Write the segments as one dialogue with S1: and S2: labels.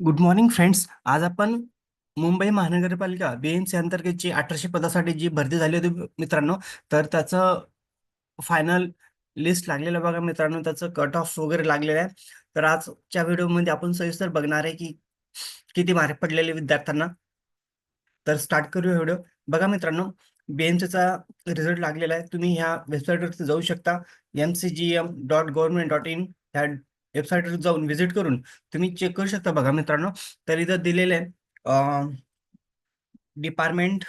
S1: Good morning friends आज आपण मुंबई महानगरपालिका बीएमसी अंतर्गतची अठराशे पदासाठी जी भरती झाली होती मित्रांनो तर त्याचं फायनल लिस्ट लागलेलं बघा मित्रांनो त्याचं कट ऑफ वगैरे लागलेलं आहे. तर आजच्या व्हिडिओमध्ये आपण सविस्तर बघणार आहे की किती मार्क पडलेले विद्यार्थ्यांना. तर स्टार्ट करूया व्हिडिओ. बघा मित्रांनो बीएमसीचा रिझल्ट लागलेला आहे. तुम्ही ह्या वेबसाईटवरती जाऊ शकता. M C G M dot government dot in ह्या वेबसाईटवर जाऊन व्हिजिट करून तुम्ही चेक करू शकता बघा मित्रांनो. तर इथं दिलेले आहे डिपार्टमेंट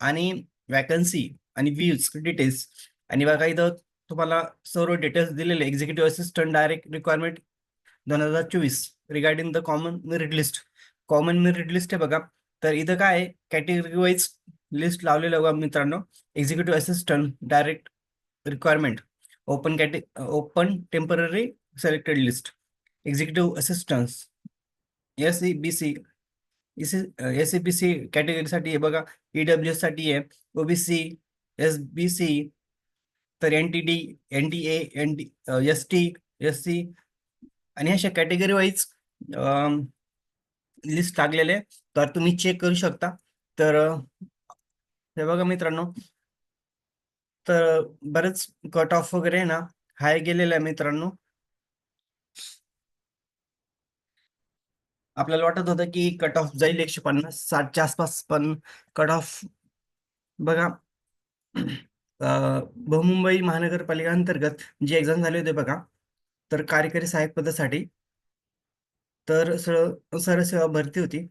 S1: आणि वॅकन्सी आणि व्ह्यूज डिटेल्स आणि बघा इथं तुम्हाला सर्व डिटेल्स दिलेले एक्झिक्युटिव्ह असिस्टंट डायरेक्ट रिक्वायरमेंट दोन हजार चोवीस regarding the common merit list common merit list आहे बघा. तर इथं काय आहे? कॅटेगरी वाईज लिस्ट लावलेलं बघा मित्रांनो. Executive assistant direct requirement open category open temporary selected list executive assistance S C B C S C B C कॅटेगरीसाठी आहे बघा. ईडब्ल्यू साठी आहे. ओबीसी एस बी सी तर N T D N T A N T S T S C आणि अशा category wise list लागलेले आहे तर तुम्ही चेक करू शकता. तर हे बघा मित्रांनो. तर बरेच कट ऑफ वगैरे आहे ना. हाय गेलेला आहे मित्रांनो. आपल्याला वाटत होतं की कट ऑफ जाईल एकशे पन्नास साठच्या आसपास पण कट ऑफ बघा बहुमुंबई महानगरपालिका अंतर्गत एक्झाम झाली होती बघा तर कार्यकारी सहाय्यक पदासाठी तर सर सरसेवा भरती होती.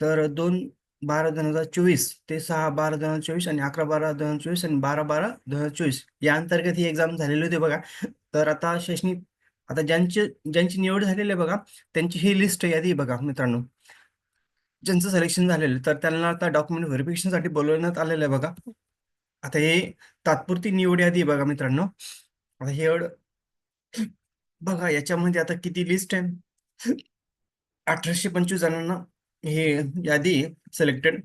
S1: तर दोन बारा दोन हजार चोवीस ते सहा बारा दोन हजार चोवीस आणि अकरा बारा दोन हजार चोवीस आणि बारा बारा दोन हजार चोवीस या अंतर्गत ही एक्झाम झालेली होती बघा. तर आता शैक्षणिक आता ज्यांचे ज्यांची निवड झालेली आहे बघा त्यांची ही लिस्ट यादी बघा मित्रांनो. ज्यांचं सिलेक्शन झालेलं तर त्यांना आता डॉक्युमेंट व्हेरिफिकेशनसाठी बोलवण्यात आलेलं आहे बघा. आता हे तात्पुरती निवड यादी बघा मित्रांनो. आता हे बघा याच्यामध्ये आता किती लिस्ट आहे. अठराशे पंचवीस जणांना हे यादी सिलेक्टेड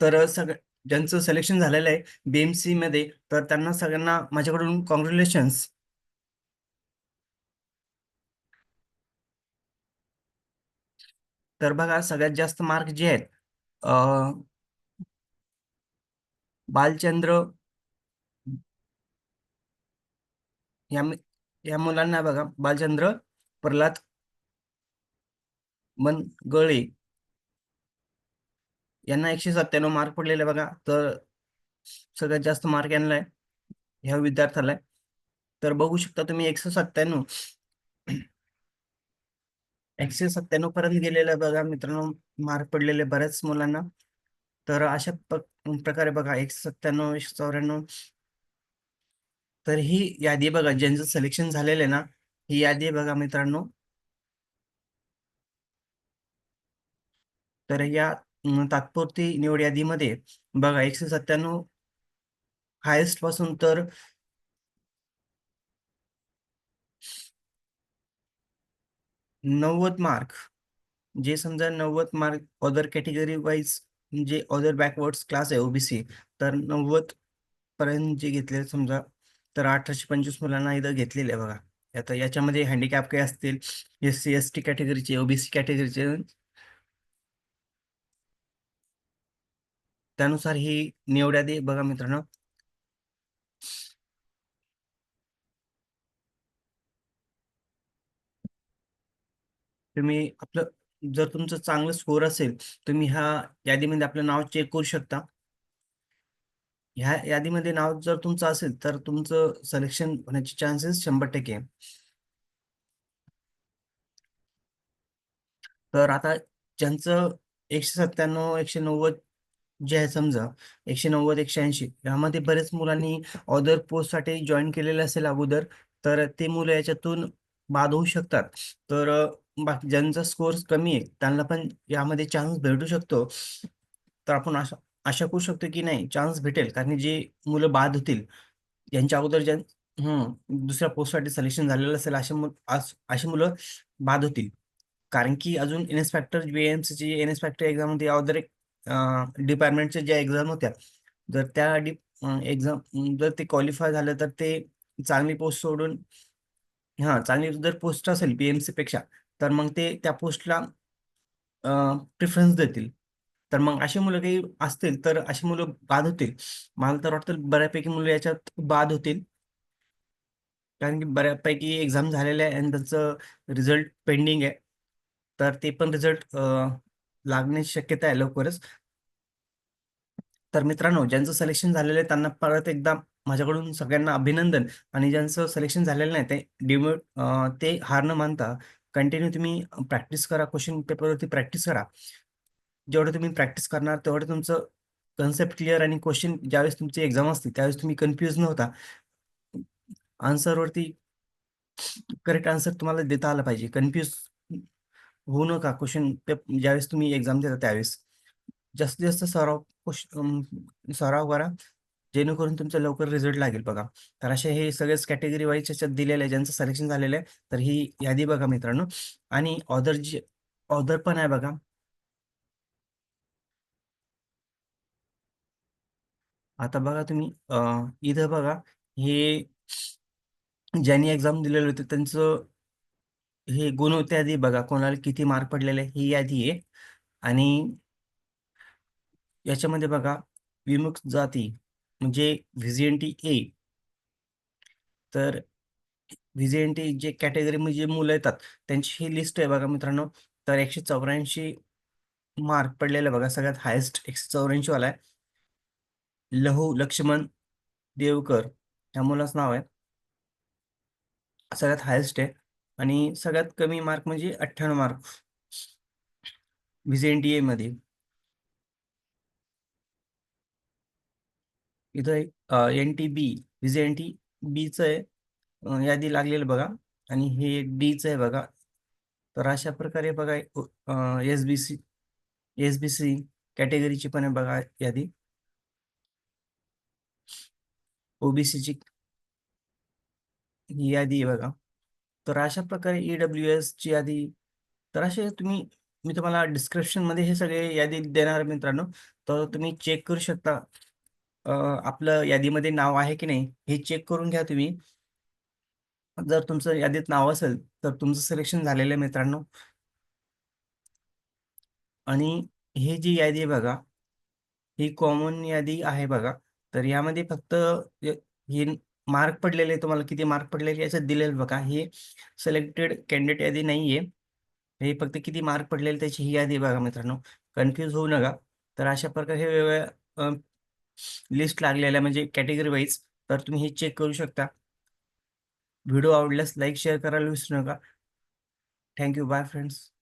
S1: तर सग ज्यांचं सिलेक्शन झालेलं आहे बीएमसी मध्ये तर त्यांना सगळ्यांना माझ्याकडून कॉंग्रॅच्युलेशन्स तर बघा सगळ्यात जास्त मार्क जे आहेत बालचंद्र या या मुलांना बघा बालचंद्र प्रल्हाद मनगळे यांना एकशे सत्त्याण्णव मार्क पडलेले बघा. तर सगळ्यात जास्त मार्क यांना ह्या विद्यार्थ्याला तर बघू शकता तुम्ही एकशे सत्त्याण्णव. एकशे सत्त्याण्णव पर्यंत गेलेलं बघा मित्रांनो मार्क पडलेले बऱ्याच मुलांना. तर अशा प्रकारे बघा एकशे सत्त्याण्णव एकशे चौऱ्याण्णव. तर ही यादी बघा ज्यांचं सिलेक्शन झालेलं आहे ना ही यादी बघा मित्रांनो. तर या तात्पुरती निवड यादीमध्ये बघा एकशे सत्त्याण्णव हायेस्टपासून तर नव्वद मार्क जे समजा नव्वद मार्क अदर कॅटेगरी वाईज जे अदर बॅकवर्ड्स क्लास आहे ओबीसी तर नव्वद पर्यंत जे घेतले समजा तर अठराशे पंचवीस मुलांना इथं घेतलेले आहे बघा. आता याच्यामध्ये हँडिकॅप काही असतील? एस सी एस टी कॅटेगरीचे ओबीसी कॅटेगरीचे त्यानुसार ही निवड्या दे बघा मित्रांनो. तुम्ही आपलं जर तुमचं चांगलं स्कोर असेल तुम्ही ह्या यादीमध्ये आपलं नाव चेक करू शकता. ह्या यादीमध्ये नाव जर तुमचं असेल तर तुमचं सिलेक्शन होण्याचे चान्सेस शंभर टक्के. तर आता ज्यांचं एकशे सत्त्याण्णव एकशे नव्वद जे आहे समजा एकशे नव्वद एकशे ऐंशी यामध्ये बरेच मुलांनी अदर पोस्टसाठी जॉईन केलेलं असेल अगोदर तर ते मुलं याच्यातून बाद होऊ शकतात. तर बाकी ज्यांचा स्कोर कमी आहे त्यांना पण यामध्ये चान्स भेटू शकतो. तर आपण आशा आशा करू शकतो की नाही चान्स भेटेल. कारण जे मुलं बाद होतील यांच्या अगोदर ज्या हम्म दुसऱ्या पोस्टसाठी सिलेक्शन झालेलं असेल असे अशी मुलं बाद होतील. कारण की अजून एन एस फॅक्टर बीएमसीची इन्स्पेक्टर एक्झाम होती अगोदर एक डिपार्टमेंटच्या ज्या एक्झाम होत्या जर त्या एक्झाम जर ते क्वालिफाय झालं तर ते चांगली पोस्ट सोडून हा चांगली जर पोस्ट असेल पीएमसी पेक्षा तर मग ते त्या पोस्टला प्रिफरन्स देतील. तर मग अशी मुलं काही असतील तर अशी मुलं बाद होतील. मला तर वाटतं बऱ्यापैकी मुलं याच्यात बाद होतील. कारण की बऱ्यापैकी एक्झाम झालेल्या आहे आणि त्यांचं रिझल्ट पेंडिंग आहे. तर ते पण रिझल्ट लागण्याची शक्यता आहे लवकरच. तर मित्रांनो ज्यांचं सिलेक्शन झालेलं आहे त्यांना परत एकदा माझ्याकडून सगळ्यांना अभिनंदन. आणि ज्यांचं सिलेक्शन झालेलं नाही ते डिमोट ते हार न मानता कंटिन्यू तुम्ही प्रॅक्टिस करा क्वेश्चन पेपरवरती प्रॅक्टिस करा. जेवढं तुम्ही प्रॅक्टिस करणार तेवढं तुमचं कन्सेप्ट क्लिअर आणि क्वेश्चन ज्यावेळेस तुमची एक्झाम असते त्यावेळेस तुम्ही कन्फ्युज न होता आन्सरवरती करेक्ट आन्सर तुम्हाला देता आलं पाहिजे. कन्फ्युज होऊ नका क्वेश्चन ज्यावेळेस तुम्ही एक्झाम देता त्यावेळेस. जास्तीत जास्त सराव क्वेश्चन सराव करा. जेणेकरून तुमचा लवकर रिझल्ट लागेल बघा. तर असे हे सगळेच कॅटेगरी वाईज याच्यात दिलेले आहे. ज्यांचं सिलेक्शन झालेलं आहे तर ही यादी बघा मित्रांनो. आणि ऑदर जी ऑदर पण आहे बघा. आता बघा तुम्ही इथं बघा. हे ज्यांनी एक्झाम दिलेले होते त्यांचं हे गुण होते यादी बघा. कोणाला किती मार्क पडलेले ही यादी आहे. आणि याच्यामध्ये बघा विमुक्त जाती. म्हणजे व्हीजीएनटी ए. तर व्हीजीएनटी जे कॅटेगरीमध्ये म्हणजे जे मुलं येतात त्यांची ही लिस्ट आहे बघा मित्रांनो. तर एकशे चौऱ्याऐंशी मार्क पडलेले बघा सगळ्यात हायेस्ट एकशे चौऱ्याऐंशी वाला आहे. लहू लक्ष्मण देवकर ह्या मुलाचं नाव आहे. सगळ्यात हायेस्ट आहे. आणि सगळ्यात कमी मार्क म्हणजे अठ्ठ्याण्णव मार्क. व्हीजीएनटी ए इथं N T B VJ N T बीचं आहे यादी लागलेलं बघा. आणि हे डीचं आहे बघा. तर अशा प्रकारे बघा S B C S B C कॅटेगरीची पण आहे बघा यादी. ओबीसीची ही यादी आहे बघा. तर अशा प्रकारे ईडब्ल्यू एसची यादी. तर असे तुम्ही मी तुम्हाला डिस्क्रिप्शनमध्ये हे सगळे यादी देणार मित्रांनो. तर तुम्ही चेक करू शकता. आपलं यादीमध्ये नाव आहे की नाही हे चेक करून घ्या तुम्ही. जर तुमचं यादीत नाव असेल तर तुमचं सिलेक्शन झालेलं आहे मित्रांनो. आणि हे जी यादी आहे बघा ही कॉमन यादी आहे बघा. तर यामध्ये फक्त हे मार्क पडलेले तुम्हाला किती मार्क पडलेले याचं दिलेलं बघा. हे सिलेक्टेड कॅन्डिडेट यादी नाहीये हे फक्त किती मार्क पडलेले त्याची ही यादी बघा मित्रांनो. कन्फ्यूज होऊ नका. तर अशा प्रकारे हे वेगवेगळ्या लिस्ट लागलेल्या म्हणजे कॅटेगरी वाईज तर तुम्ही हे चेक करू शकता. व्हिडिओ आवडल्यास लाईक शेअर करायला विसरू नका. Thank you bye friends